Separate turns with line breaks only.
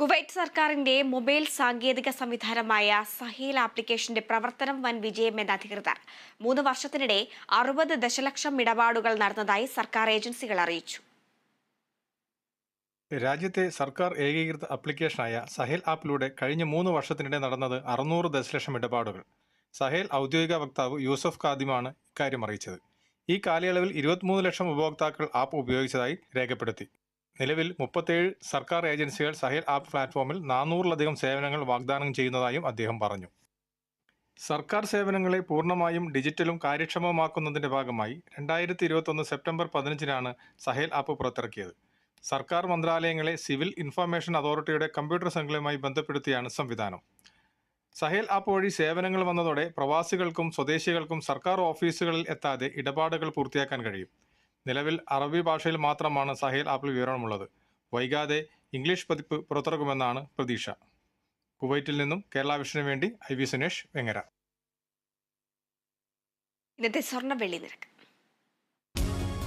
Kuwait സർക്കാരിന്റെ mobile സാങ്കേതിക സംവിധാനമായ സഹേൽ ആപ്ലിക്കേഷന്റെ പ്രവർത്തനം വൻ വിജയമെന്ന് അധികൃതർ. മൂന്ന് വർഷത്തിനിടെ അറുപത് ദശലക്ഷം ഇടപാടുകൾ നടന്നതായി സർക്കാർ ഏജൻസികൾ അറിയിച്ചു.
രാജ്യത്തെ സർക്കാർ ഏകീകൃത ആപ്ലിക്കേഷനായ സഹേൽ ആപ്പിലൂടെ കഴിഞ്ഞ മൂന്ന് വർഷത്തിനിടെ നടന്നത് അറുന്നൂറ് ദശലക്ഷം ഇടപാടുകൾ. സഹേൽ ഔദ്യോഗിക വക്താവ് യൂസഫ് ഖാദിമാണ് ഇക്കാര്യം അറിയിച്ചത്. ഈ കാലയളവിൽ ഇരുപത്തിമൂന്ന് ലക്ഷം ഉപഭോക്താക്കൾ ആപ്പ് ഉപയോഗിച്ചതായി രേഖപ്പെടുത്തി. നിലവിൽ മുപ്പത്തേഴ് സർക്കാർ ഏജൻസികൾ സഹേൽ ആപ്പ് പ്ലാറ്റ്ഫോമിൽ നാനൂറിലധികം സേവനങ്ങൾ വാഗ്ദാനം ചെയ്യുന്നതായും അദ്ദേഹം പറഞ്ഞു. സർക്കാർ സേവനങ്ങളെ പൂർണമായും ഡിജിറ്റലും കാര്യക്ഷമമാക്കുന്നതിന്റെ ഭാഗമായി രണ്ടായിരത്തി ഇരുപത്തൊന്ന് സെപ്റ്റംബർ പതിനഞ്ചിനാണ് സഹേൽ ആപ്പ് പുറത്തിറക്കിയത്. സർക്കാർ മന്ത്രാലയങ്ങളെ സിവിൽ ഇൻഫർമേഷൻ അതോറിറ്റിയുടെ കമ്പ്യൂട്ടർ സംഘങ്ങളുമായി ബന്ധപ്പെടുത്തിയാണ് സംവിധാനം. സഹേൽ ആപ്പ് വഴി സേവനങ്ങൾ വന്നതോടെ പ്രവാസികൾക്കും സ്വദേശികൾക്കും സർക്കാർ ഓഫീസുകളിൽ എത്താതെ ഇടപാടുകൾ പൂർത്തിയാക്കാൻ കഴിയും. നിലവിൽ അറബി ഭാഷയിൽ മാത്രമാണ് സഹേൽ ആപ്പിൽ വിവരണമുള്ളത്. വൈകാതെ ഇംഗ്ലീഷ് പതിപ്പ് പുറത്തിറക്കുമെന്നാണ് പ്രതീക്ഷ. കുവൈറ്റിൽ നിന്നും കേരള വിഷനു വേണ്ടി ഐ വി സുനേഷ് വെങ്ങര.
ഇന്നത്തെ സ്വർണ വെള്ളി നിരക്ക്.